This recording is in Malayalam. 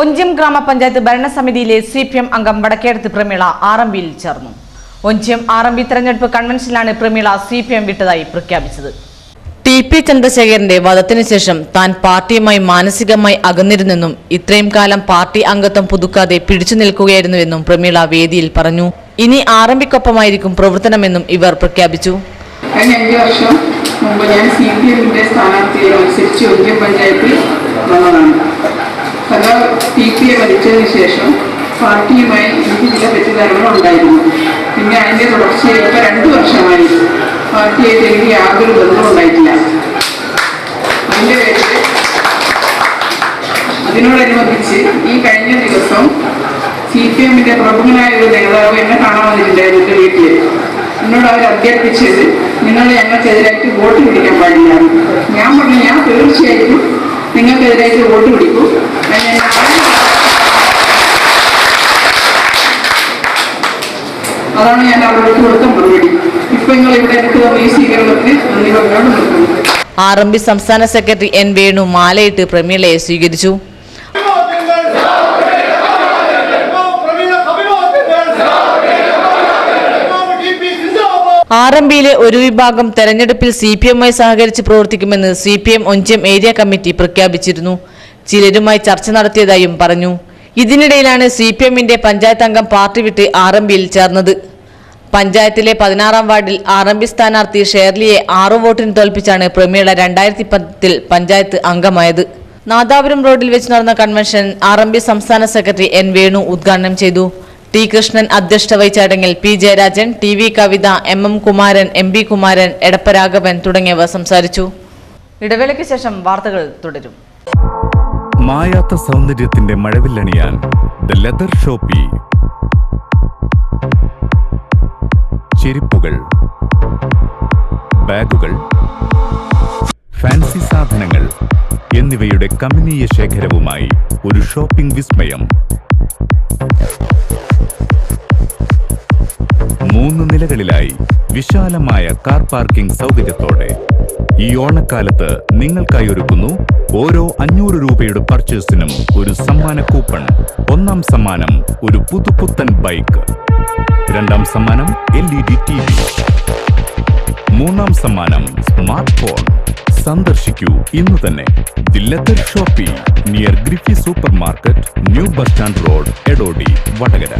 ഒഞ്ചിയം ഗ്രാമപഞ്ചായത്ത് ഭരണസമിതിയിലെ സി പി എം അംഗം വടക്കേടത്ത് പ്രമീള ആറമ്പിയിൽ ചേർന്നു. ഒഞ്ചിയം ആറമ്പി തെരഞ്ഞെടുപ്പ് കൺവെൻഷനിലാണ് പ്രമീള സി പി എം വിട്ടതായി പ്രഖ്യാപിച്ചത്. ടി പി ചന്ദ്രശേഖരന്റെ വധത്തിനു ശേഷം താൻ പാർട്ടിയുമായി മാനസികമായി അകന്നിരുന്നെന്നും ഇത്രയും കാലം പാർട്ടി അംഗത്വം പുതുക്കാതെ പിടിച്ചു നിൽക്കുകയായിരുന്നുവെന്നും പ്രമീള വേദിയിൽ പറഞ്ഞു. ഇനി ആറമ്പിക്കൊപ്പമായിരിക്കും പ്രവർത്തനമെന്നും ഇവർ പ്രഖ്യാപിച്ചു. കഴിഞ്ഞ വർഷം മുമ്പ് ഞാൻ സി പി എമ്മിന്റെ സ്ഥാനാർത്ഥിയെ മത്സരിച്ച് പഞ്ചായത്തിൽ വന്നതാണ്. സദാ പി എ മരിച്ചതിന് ശേഷം പാർട്ടിയുമായി എനിക്ക് ചില തെറ്റിദ്ധാരണകൾ ഉണ്ടായിരുന്നു. പിന്നെ അതിന്റെ തുടർച്ചയായി ഇപ്പോൾ രണ്ട് വർഷമായി പാർട്ടിയായിട്ട് എനിക്ക് യാതൊരു ബന്ധവും ഉണ്ടായിട്ടില്ല. അതിന്റെ പേരിൽ അതിനോടനുബന്ധിച്ച് ഈ കഴിഞ്ഞ ദിവസം സി പി എമ്മിന്റെ പ്രമുഖനായ ഒരു നേതാവ് എന്നെ കാണാൻ വന്നിട്ടുണ്ടായിരുന്നു എന്റെ വീട്ടിൽ. എന്നോട് അവർ അഭ്യർത്ഥിച്ചത് നിങ്ങൾ ഞങ്ങൾക്കെതിരായിട്ട് വോട്ട് പിടിക്കാൻ പാടില്ല. ഞാൻ പറഞ്ഞു ഞാൻ തീർച്ചയായിട്ടും നിങ്ങൾക്കെതിരായിട്ട് വോട്ട് പിടിക്കും. അതാണ് ഞാൻ അവരോട് കൊടുത്ത മറുപടി ഇപ്പൊ നിങ്ങൾ ഇവിടെ എനിക്ക് തന്ന ഈ സ്വീകരണത്തിന് നന്ദി പറഞ്ഞാണ് ആർ എം പി സംസ്ഥാന സെക്രട്ടറി എൻ വേണു മാലയിട്ട് പ്രമീളയെ സ്വീകരിച്ചു. ആർ എം ബിയിലെ ഒരു വിഭാഗം തെരഞ്ഞെടുപ്പിൽ സി പി എമ്മുമായി സഹകരിച്ച് പ്രവർത്തിക്കുമെന്ന് C P M Onchiyam area committee പ്രഖ്യാപിച്ചിരുന്നു. ചിലരുമായി ചർച്ച നടത്തിയതായും പറഞ്ഞു. ഇതിനിടയിലാണ് സി പി എമ്മിന്റെ പഞ്ചായത്ത് അംഗം പാർട്ടി വിട്ട് ആർ എം ബിയിൽ ചേർന്നത്. പഞ്ചായത്തിലെ പതിനാറാം വാർഡിൽ ആർ എം പി സ്ഥാനാർത്ഥി ഷേർലിയെ ആറു വോട്ടിന് തോൽപ്പിച്ചാണ് പ്രമീള രണ്ടായിരത്തി പത്തിൽ പഞ്ചായത്ത് അംഗമായത്. നാദാപുരം റോഡിൽ വെച്ച് നടന്ന കൺവെൻഷൻ ആർ എം പി സംസ്ഥാന സെക്രട്ടറി എൻ വേണു ഉദ്ഘാടനം ചെയ്തു. ടി കൃഷ്ണൻ അധ്യക്ഷത വഹിച്ച ചടങ്ങിൽ P Jayarajan T V Kavitha M M Kumaran M B Kumaran എടപ്പരാഘവൻ തുടങ്ങിയവർ സംസാരിച്ചു. ഇടവേളയ്ക്ക് ശേഷം വാർത്തകൾ തുടരും. മായാത്ത സൗന്ദര്യത്തിന്റെ മഴവില്ലണിയാൻ ദ ലെതർ ഷോപ്പി ചെരുപ്പുകൾ ബാഗുകൾ ഫാൻസി സാധനങ്ങൾ എന്നിവയുടെ കമനീയ ശേഖരവുമായി ഒരു ഷോപ്പിംഗ് വിസ്മയം. മൂന്ന് നിലകളിലായി വിശാലമായ കാർ പാർക്കിംഗ് സൗകര്യത്തോടെ ഈ ഓണക്കാലത്ത് നിങ്ങൾക്കായി ഒരുക്കുന്നു ഓരോ അഞ്ഞൂറ് രൂപയുടെ പർച്ചേസിനും ഒരു സമ്മാന കൂപ്പൺ ഒന്നാം സമ്മാനം ഒരു പുതുപുത്തൻ ബൈക്ക് രണ്ടാം സമ്മാനം L E D T V മൂന്നാം സമ്മാനം സ്മാർട്ട് ഫോൺ സന്ദർശിക്കൂ ഇന്ന് തന്നെ. The leather shoppe near ഗ്രിഫി super market new bus stand road Edodi Vadakara.